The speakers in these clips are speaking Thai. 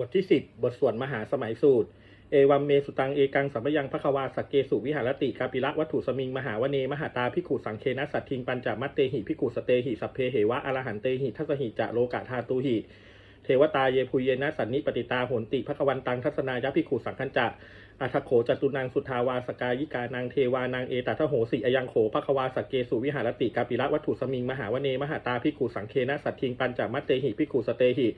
บทที่10บทสวดมหาสมัยสูตร เอวัมเมสุตังเอกังสัมปยังพระควาสักเกสุวิหารติกาปิละวัตถุสมิง มหาวเน มหาตาพิกุสังเคนะสัตทิงปัญจมัตเตหิพิกุสเตหิสัพเพเหวะอรหันเตหิทัสหิจะโลกะธาตุหิเทวตาเยภูเยนะสันนิปติตาโหนติพระควันตังทัศนายพิกุสังคัญจะอัทโขจตุนังสุทาวาสกายิกานางเทวานางเอตัทโหสิอยังโขพระควาสักเกสุวิหารติกาปิละวัตถุสมิง มหาวเน มหาตาพิกุสังเคนะสัตทิงปัญจมัตเตหิพิกุสเตหิ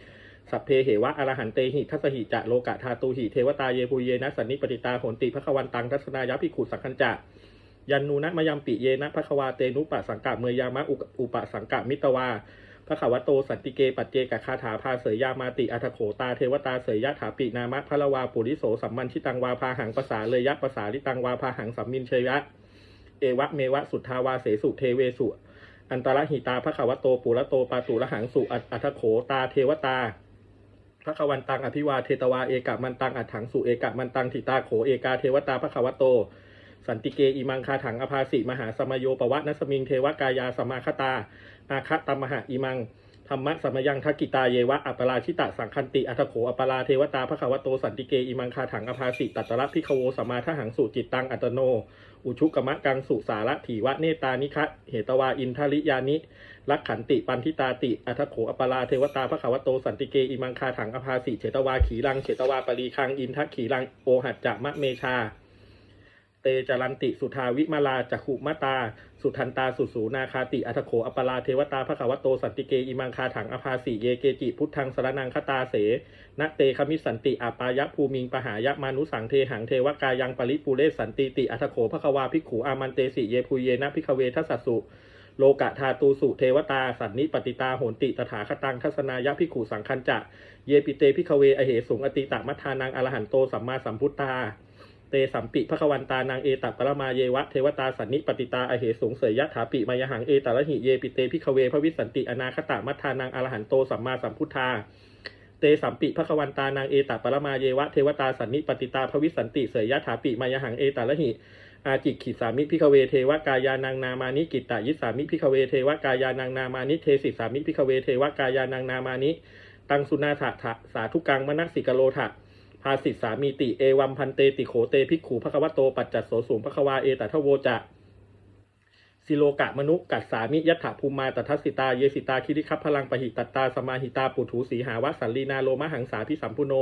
สัพเพเหวะอรหันเตหิทัสหิจะโลกะธาตุหิเทวตาเยปุเยนะสันนิปติตาโหนติพระควันตังทัศนายพิขุสังคัญจะยันนูนะมยมปิเยนะพระควาเตนุปะสังกะเมยามะอุปะสังกะมิตวาพระขวโตสันติเกปัจเจกคาถาพาเสยยามาติอัทโขตาเทวตาเสยยะถาปินามะพระละวาปุริโสสัมมันชิตังวาพาหังภาษาเลยยะภาษาลิตังวาพาหังสัมมินเชยะ เอวะเมวะสุทธาวาเสสุเทเวสุ อันตรหิตาพระขวโตปุระโตปาตุระหังสุอัตอัทโขตาเทวตา พระขวันตังอภิวาเทตวาเอกะมันตังอัถังสุเอกะมันตังทิตาโขเอกาเทวตาพระขวโต สันติเกอิมังคาถังอภาสิมหาสมโยปวะนัสมิงเทวกายาสมาคตาอาคะตมหะอิมัง ธรรมะสมยังทักกิตาเยวะอัปปราชิตะสังคันติอัทโขอัปปราเทวตาพระขวโตสันติเกอิมังคาถังอภาสิตัตระพิขโวสมมาทหังสุจิตตังอัตโน อุชุกมะกังสุสาระถีวะเนตานิคะเหตวาอินทริยานิลักขันติปันทิตาติอัทโขอปปราเทวตาพระขาวโตสันติเกอิมังคาถังอภาสิเฉตวาขีรังเฉตวาปรีคังอินทะขีรังโอหัจจะมะเมชา เตจารันติสุทาวิมาลาจักขุมาตา สุทันตาสุสูนาคาติอัทโขอปปาราเทวตาพระขาวโตสันติเกอิมังคาถังอภาสิเยเกจิพุทธังสรนังคตาเสนะเตคมิสันติอาปายะภูมิงปหายะมานุสังเทหังเทวกายังปริปูเรสันติติอัทโขพระควาภิกขุอามันเตสิเยภูเยนะพิกเวทัสสุโลกะธาตูสุเทวตา สันนิปติตาโหนติตถาคตังทัศนายะพิขุสังคัญจะ เยปิเตพิกเวอเหสุงอติตะมัทานังอรหันโตสัมมาสัมพุทธา เตสัมปิพระควันตานางเอตัปรมาเยวะเทวตาสันนิปติตาอเหสงเสยยะถาปิมายหังเอตระหิเยปิเตพิกเวพระวิสันติอนาคตะมัทธานังอรหันโตสัมมาสัมพุทธาเตสัมปิพระควันตานางเอตัปรมาเยวะเทวตาสันนิปติตาพระวิสันติเสยยะถาปิมายหังเอตระหิอาจิกขิสามิพิกเวเทวกายานังนามานิกิตตายิสามิพิกเวเทวกายานังนามานิเทสิสามิพิกเวเทวกายานังนามานิตังสุนาถะถะสาธุกังมนัสสิกโลถะ ภาสิสามีติเอวัมพันเตติโขเตภิกขุภควโตปัจจัสโสสูงภควาเอตัทโวจะสิโลกะมนุกัสสามิยัตถภูมิมาตทัสสิตาเยสิตาคิริคัพพลังปหิตตาสมาหิตาปุถุสีหาวสันลีนาโลมหังสาพิสัมพุโน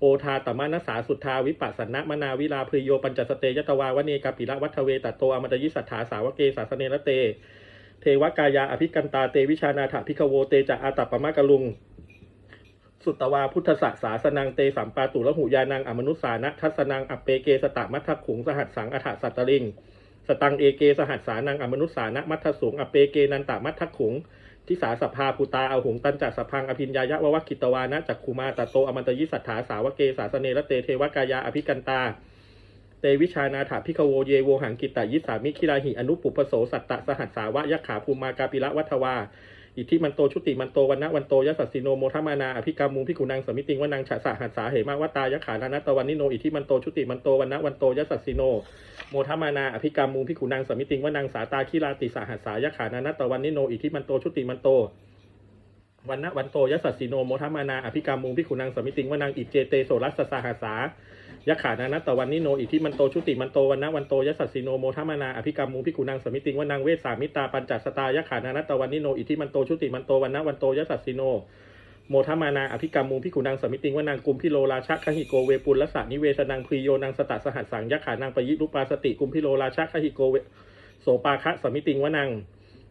โอทาตมานสาสุทธาวิปัสสนะมนาวิลาพริโยปัญจสเตยตวาวเนกาปิละวัฒเวตัตโตอมตยิสัทธาสาวเกสาสเนรเต เทวกายาอภิกันตาเตวิชานาถาพิกโวเตจะอาตัปปมะกะลุง สุตตวาพุทธสสาสนังเตสัมปาตุละหุยานังอมนุสานะทัสนังอัปเปเกสตะมัทขุงสหัสสังอัฏฐสัตตลิง สตังเอเกสหัสสานังอมนุสานะมัทสูงอัปเปเกนันตะมัทขุงทิสาสภาปุตาเอาหงตันจัสพังอภิญญายะวะวะกิตวานะจักคูมาตโตอมันตยิสัทธาสาวเกสาสเนระเตเทวกายาอภิกันตาเตวิชานาถาพิกโวเยโวหังกิตตยิสามิคิราหิอนุปุปโสสัตตะสหัสสาวะยะขาภูมากาปิละวัทวา อิทธิมันโตชุติมันโตวันนะวันโตยสัสสิโนโมทมานาอภิกรรมุงพิกุนังสมิติงวนังฉะสะหัสสาเหมาวตายะขานานัตวันนิโนอิทธิมันโตชุติมันโตวันนะวันโตยสัสสิโนโมทมานาอภิกรรมุงพิกุนังสมิติงวนังสาตาคิราติสหัสสายะขานานัตตวันนิโนอิทธิมันโตชุติมันโต วันนะวันโตยสัสสิโนโมทมานาอภิกรรมุงพิกุนังสมิติงวนังอิเจเตโสรัสสหัสายะขานานัตตวันนิโนอิทิมันโตชุติมันโตวันนะวันโตยสัสสิโนโมทมานาอภิกรรมุงพิกุนังสมิติงวนังเวสสามิตาปัญจสตายะขานานัตตวันนิโนอิทิมันโตชุติมันโตวันนะวันโตยสัสสิโนโมทมานาอภิกรรมุงพิกุนังสมิติงวนังกุมพิโลราชะคหิโกเวปุลละสะนิเวสนังพรีโยนังสตะสหัสสังยะขานังปยิรุปาสติกุมพิโลราชะคหิโกเวโสปาคะสมิติงวนัง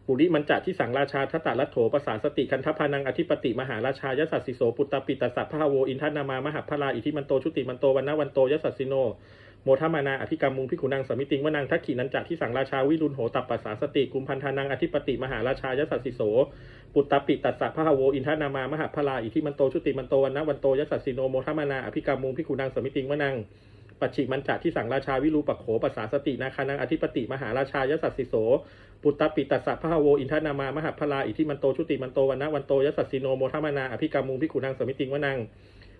ปุริมันจัที่สังราชาทัตตะรัตโถภาษาสติคันทพานังอธิปติมหาราชายสัสสิโสปุตตปิตตสัพพะโวอินทนามามหาพลาอิทิมันโตชุติมันโตวันนะวันโตยสัสสิโนโมทมานาอภิกรรมุงพิขุนังสมิติงวนังทักขีนันจัที่สังราชาวิรุณโหตัปปัสสาสติกุมพันธานังอธิปติมหาราชายสัสสิโสปุตตปิตัสสะพะโวอินทนามามหาพลาอิทิมันโตชุติมันโตวันนะวันโตยสัสสิโนโมทมานาอภิกรรมุงพิขุนังสมิติงวนัง ปัจฉิมันจัที่สังราชาวิรูปัโขปัสสาสตินาคานังอธิปติมหาราชายสัสสิโส ปุตตปิตัสสะพะโวอินทนามามหาพลาอิทิมันโตชุติมันโตวันนะวันโตยสัสสิโนโมทมานาอภิกรรมุงพิขุนังสมิติงวนัง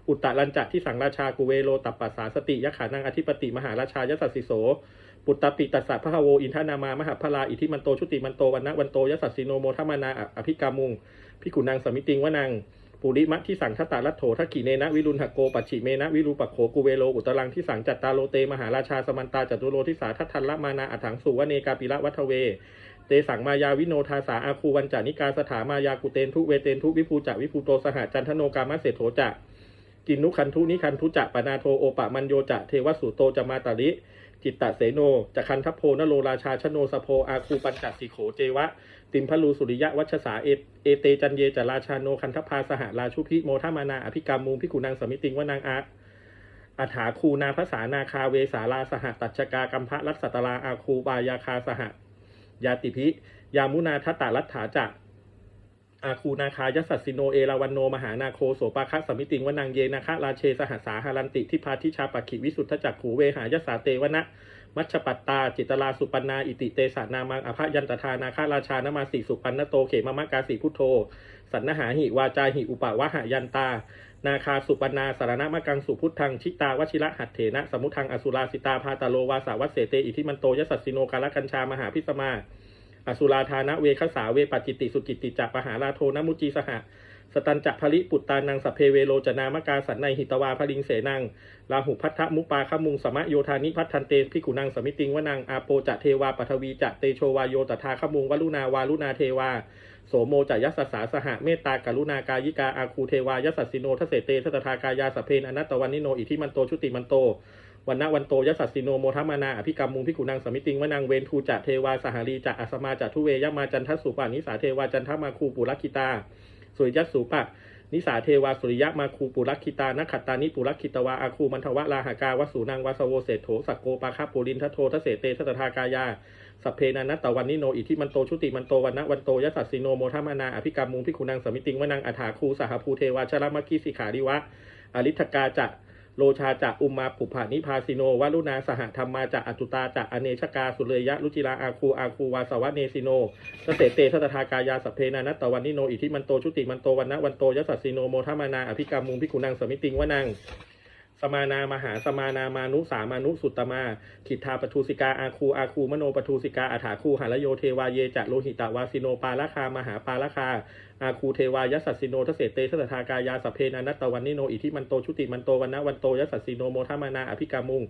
อุตตะลันจะที่สังราชากุเวโลตัปปัสสาสติยะขานังอธิปติมหาราชายสัสสิโส ปุตตปิตัสสะพะโวอินทนามามหาพลาอิทิมันโตชุติมันโตวันนะวันโตยสัสสิโนโมทมานาอภิกรรมุงพิขุนังสมิติงวนัง ปุริมะที่สังคตาลัตโถทักขิเนนะวิรุณหโกปัจฉิเมนะวิรูปักโขกุเวโลอุตรังที่สังจัตตาโลเตมหาราชาสมันตาจัตุโลทิสาทัตทันละมานาอัถังสุวเนกาปิละวัทเว เตสังมายาวิโนทาสาอาคูวันจานิกาสถามายากุเตนทุเวเตนทุวิภูจะวิภูโตสหจันทโนกามะเศรษโถจะกินนุคันทุนิคันทุจะปนาโทโอปะมันโยจะเทวสุโตจะมาตาลิ จิตตะเสโนจะคันทัพโพนโลราชาชโนสโพอาคูปัญจสิโขเจวะ ติมพลูสุริยะวัชสาเอเอเตจันเยจราชาโนคันทพาสหราชุพิโมทามานาอภิกรรมมูพิกุนางสมิติงวนางอาอัฐาคูนาภาษานาคาเวสาลาสหตัชกากัมพะรัสสตลาอาคูบายาคาสหยาติพิ ยามุนาทัตตารัตถาจัก อาคูนาคายสัสสิโนเอราวันโน มหานาโคโสปาคะสมิติงวนางเยนาคะราเชสหัสาหารันติทิพาทิชาปกิวิสุทธจักขูเวหายสาเตวนะมัชปัตตา จิตตลาสุปันนา อิติเตสานามังอภยันตทานาคาราชานมาสีสุปันนโตเขมมะกาสีพุทโธ สันนหาหิวาจาหิอุปาวะหายันตา นาคาสุปันนาสารณมะกังสุพุทธังชิตาวชิระหัตเถนะสมุทังอสุราสิตาพาตาโลวาสาวัสเสเตอิทิมันโตยสัสสิโนกาลกัญชามหาพิสมา อสุราธานะเวคสาเวปัจิติสุจิตติจักปหาราโทนมุจีสหะสตันจะภริปุตตานังสเพเวโลจนามกาสันในหิตวาพลิงเสนังลาหุพัทธมุปาขมุงสมะโยธานิพัฒทันเตพิกุนังสมิติงวนังอาโปจะเทวาปัทวีจะเตโชวาโยตถาขมุงวลุนาวาลุนาเทวาโสโมจะยัสสาสหะเมตตากรุณากายิกาอาคูเทวายัสสิโนทเสเตทัตถากายาสเพนอนัตตวันนิโนอิทิมันโตชุติมันโต วันนะวันโตยัสสิโนโมทัมานาอภิกรรมมุงพิกุนังสมิติงวนังเวนทูจะเทวาสหารีจะอัสมาจะทุเวยมาจันทสุปานิสาเทวาจันทมาคูปุรคิตา สุริยสุปะนิสาเทวาสุริยะมาคูปุรักคิตานักขัตตานิปุรักคิตวาอาคูมันทวะลาหากาวสูนังวาสโวเศรษโถสักโกปาคาปุรินทโททเสเตทัตถากายาสัพเพนานัตตวันนิโนอิทิมันโตชุติมันโตวันนะวันโตยัสสิโนโมทัมานาอภิกรรมมุงพิคุนังสมิติงวนังอัฐาคูสหภูเทวาชรมกิสิขาริวะอริทกาจะ โลชาจะอุมมาปุภานิพาสิโนวารุณาสหธรรมมาจะอตุตาจะอเนชกาสุเลยะ รุจิราอาคูอาคูวาสวะเนสิโนสเตเตทัตถากายาสเพนานัตตวันนิโนอิทิมันโตชุติมันโตวันนะวันโตยัสสิโนโมทมานาอภิกรรมุงพิคุนังสมิติงวนังสมานามหาสมานามานุสามานุสุตตมาขิทธาปทุสิกาอาคูอาคูมโนปทุสิกาอาถาคูหารโยเทวาเยจะโลหิตาวาสิโนปาลคามหาปาลคา อาคูเทวายัสสสิโนทเสเตทัตถากายาสเพนานัตตวันนิโนอิทิมันโตชุติมันโตวันนะวันโตยัสสสิโนโมทัมานาอภิกามุง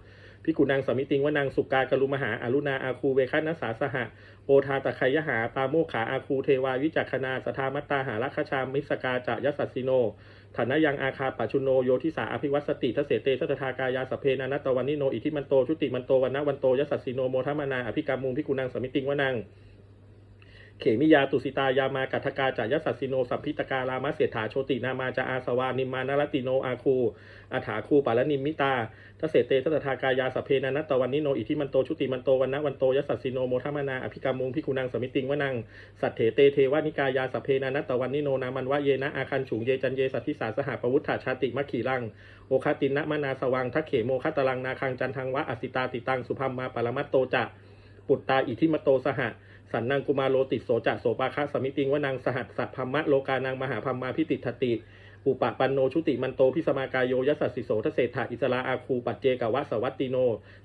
พิกุนังสมิติงวนางสุกากรุมหาอารุณาอาคูเวคันัสสาสหะโอทาตะไคยหาปาโมขาอาคูเทวาวิจักขณาสทามัตตาหารัคชามิสกาจะยัสสสิโนฐานะยังอาคาปัจจุโนโยทิสาอภิวัตสติทเสเตทัตถากายาสเพนานัตตวันนิโนอิทิมันโตชุติมันโตวันนะวันโตยัสสสิโนโมทัมานาอภิกามุงพิกุนังสมิติงวนาง เขมิยาตุสิตายามากัทกาจายัสสสิโนสัมพิตการามะเสถาโชตินามาจาอาสวานิมานารติโนอาคูอาถาคูปาลนิมมิตาทเสเตทัตถากายาสเพนานัตตวันนิโนอิทิมันโตชุติมันโตวันนะวันโตยัสสสิโนโมทัมานาอภิกามุงพิกุนังสมิติงวนังสัตเถเตเทวานิกายาสเพนานัตตวันนิโนนามันวะเยนะอาคันฉุงเยจันเยสัทธิสาสหปวุฒาชาติมัคขีลังโอคาตินะมนาสวังทักเขโมคตลังนาคังจันทังวะอสิตาติตังสุพัมมาปรมัตโตจะปุตตาอิทิมโตสหะ สันนังกุมาโลติโสจะโสปาคะสมิติงว่านางสหัสสัพพัมมะโลกานังมหาพัมมาพิติทติอุปปันโนชุติมันโตพิสมากายโยยัสสิโสทเศรษฐาอิสราอาคูปัจเจกวะสวัตติโน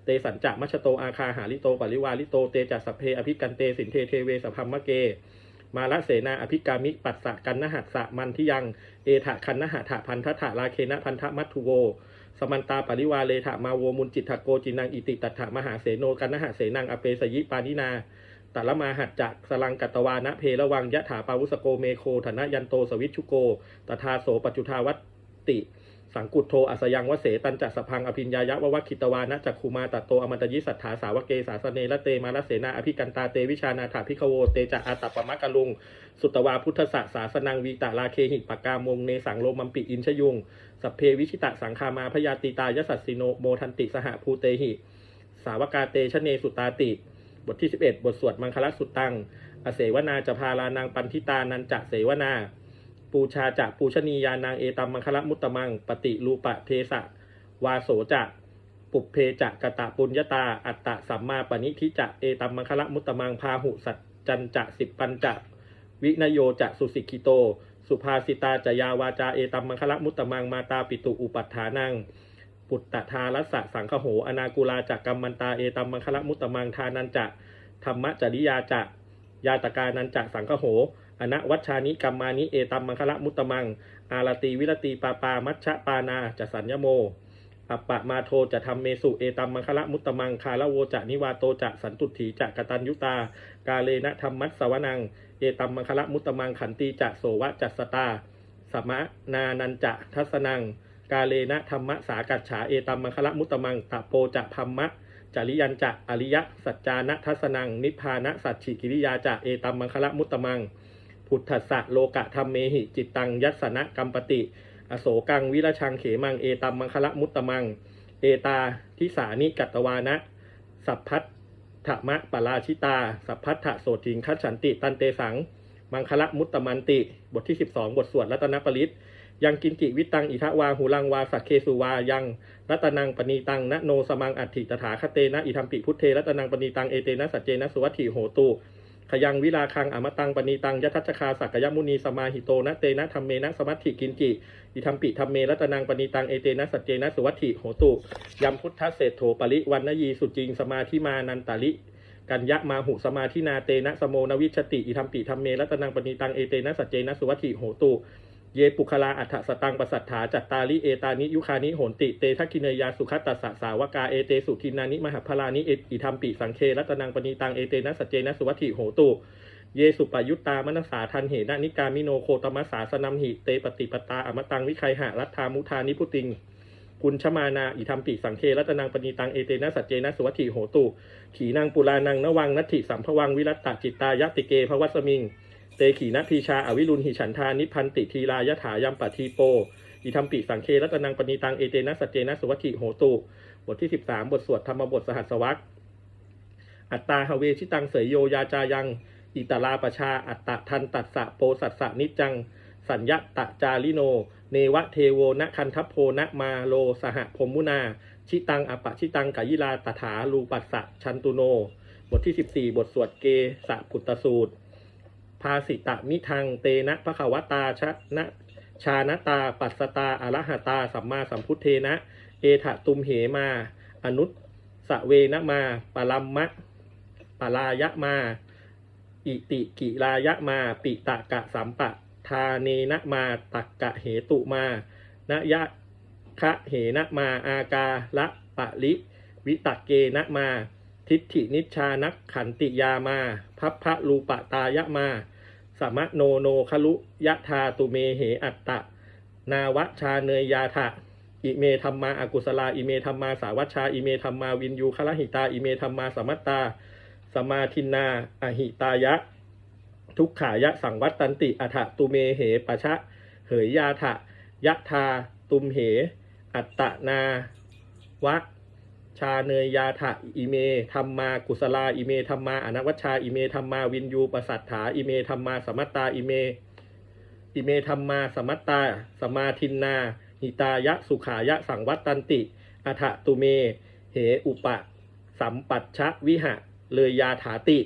เตสัญจะมัชโตอาคาหาลิโตปริวาลิโตเตจัสสเพอภิกันเตสินเทเทเวสพัมมะเก มาละเสนาอภิกามิปัสสะกันนหัสสะมันทิยัง เอถะคันนหะถะพันทะถะลาเคนะพันทะมัตถุโว สมันตาปริวาเลถะมาโวมุนจิตถโกจินังอิติตัถะมหาเสโนกันนหะเสนังอเปสยิปานินา ตัลมาหัดจักสลังกัตวานะเพระวังยะถาปาวุสโกเมโคธนยันโตสวิชชุโก ตถาโสปัจจุทาวัตติ สังกุตโทอัสยังวเสตันจัสพังอภิญญายะววัคิตวานะจักคูมาตัตโตอมตยิสัทธาสาวเกสาสเนละเตมาละเสนาอภิกันตาเตวิชานาถาพิคโวเตจะอาตัปมะกะลุง สุตวาพุทธสสาสนังวีตาลาเคหิปกามงเนสังโลมัมปิอินชยุงสัพเพวิชิตะสังคามาพยาติตายสัสสิโนโมทันติสหภูเตหิ สาวกาเตชะเนสุตาติ บทที่ 11 บทสวดมังคลสุตตัง อเสวนาจะพาลานางปันทิตานันจะเสวนา ปูชาจะปูชนียานางเอตัมมังคละมุตตมัง ปฏิรูปะเทสะ วาโสจะ ปุเพจะกะตะปุญญาตา อัตตะสัมมาปณิทิจะ เอตัมมังคละมุตตมัง พาหุสัจจันจะสิบปัญจะ วินโยจะสุสิกิโต สุภาสิตาจยาวาจา เอตัมมังคละมุตตมัง มาตาปิตุอุปัฏฐานัง ปุตตะทารัสสะสังคโห อนากุลาจักกัมมันตาเอตัมมังคละมุตตมังทานันจะธรรมจริยาจะยาตกานันจะสังคโหอนวัชชานิกรรมานิเอตัมมังคละมุตตมัง อารตีวิรตีปาปามัชชะปานาจะสัญญโมอัปปะมาโทจะทำเมสุเอตัมมังคละมุตตมังคาละโวจะนิวาโตจะสันตุถีจะกตัญยุตา กาเลนะธรรมัสสวนัง เอตัมมังคละมุตตมังขันตีจะโสวะจัสสตาสมะนานันจะทัสนัง กาเลนะธรรมะสากัจฉาเอตัมมังคละมุตตมังตะโปจะพัมมะจริยันจะอริยสัจจานะทัสนัง นิพพานะสัจฉิกิริยาจะเอตัมมังคละมุตตมัง พุทธะโลกะธรรมเมหิ จิตตังยัสสนะกัมปติ อโศกังวิรชังเขมังเอตัมมังคละมุตตมัง เอตาทิสานิกัตวานะ สัพพัทธมะปราชิตา สัพพัทธโสทิงคัจฉันติ ตันเตสัง มังคละมุตตมันติ บทที่ 12 บทสวดรัตนปริต ยังกินกิวิตังอิทะวาหูลังวาสักเคสุวายังรัตนังปณีตังนโนสมังอัตถิตถาคเตนะอิทัมปิพุทเทรัตนังปณีตังเอเตนะสัจเจนะสุวัตถิโหตุขยังวิลาคังอมตังปณีตังยทัชคาสักยมุนีสมาหิโตนะเตนะธรรมเมนะสมัติกินจิอิทัมปิธรรมเมรัตนังปณีตังเอเตนะสัจเจนะสุวัตถิโหตุยัมพุทธเศรษโถปริวันนยีสุจิงสมาธิมานันตาลิกัญญะมาหุสมาธินาเตนะสโมนวิชติอิทัมปิธรรมเมรัตนังปณีตังเอเตนะสัจเจนะสุวัตถิโหตุ เยปุคลาอัฏฐสตังปสัทธาจัตตาลิเอตานิยุคานิโหนติเตทักขิเนยาสุขัตตัสสะสาวกาเอเตสุทินานิมหพลานิเออิทัมปิสังเครัตนังปณีตังเอเตนะสเจนะสุวัตถิโหตุเยสุปยุตตามนัสสาทันเหนะนิกามิโนโคตมัสสาสนัมหิเตปฏิปตาอมตังวิคัยหะรัตธามุทานิพุติงกุญชมานาอิธรรมปิสังเครัตนังปณีตังเอเตนะสัจเจนะสุวัตถิโหตุขีนางปุรานังนวังนัตถิสัมภวังวิรัตตจิตตายติเกภวัสมิง เตขีนพีชาอวิรุณหิฉันทานิพันติทีลายถายัมปทีโปอิธรรมปิสังเครัตนังปณีตังเอเตนะสัจเจนะสวัตถิโหตุ บทที่ 13 บทสวดธรรมบทสหัสวรรษอัตตาหเวชิตังเสยโยยาจายัง อิตาลาปชา อัตตะทันตัสสะโปสัสสะนิจจัง สัญญะตะจาริโน เนวะเทโวนะคันทัพโพนะมาโลสหพมุนา ชิตังอปะชิตังกายิลาตถาลูปัสสะชันตุโน บทที่ 14 บทสวดเกสะพุตตสูตร ภาสิตะมิทังเตนะพระขวตาชนะชานตา ปัสสตาอรหตา สัมมาสัมพุทเทนะ เอถะตุมเหมา อนุตสเวนะมาปลัมมะปลายะมา อิติกิรายะมา ปิตะกะสัมปะทาเนนะมา ตักกะเหตุมานะยะคะเหนะมา อากาละปะลิวิตักเกนะมา ทิฏฐินิชานักขันติยามา พัพพะรูปะตายะมา สมะโนโนคลุยะธาตุเมเหอัตตะ นาวชาเนยยาทะอิเมธรรมาอากุศลาอิเมธรรมาสาวัชชาอิเมธรรมาวินยูคละหิตาอิเมธรรมาสมัตตา สมาทินาอหิตายะ ทุกขายะสังวัตตันติอัฏฐตุเมเหปะชะ เหยยาทะยะทาตุมเห อัตตะนาวะ ชาเนยยาถะอิเมธรรมากุศลาอิเมธรรมาอนวัชชาอิเมธรรมาวินยูปสัตถาอิเมธรรมาสมัตตาอิเม อิเมธรรมาสมัตตา สมาทินนาหิตายะสุขายะสังวัตตันติอัฏฐตุเม เหอุปะ สัมปัชชะวิหะเลยยาถาติ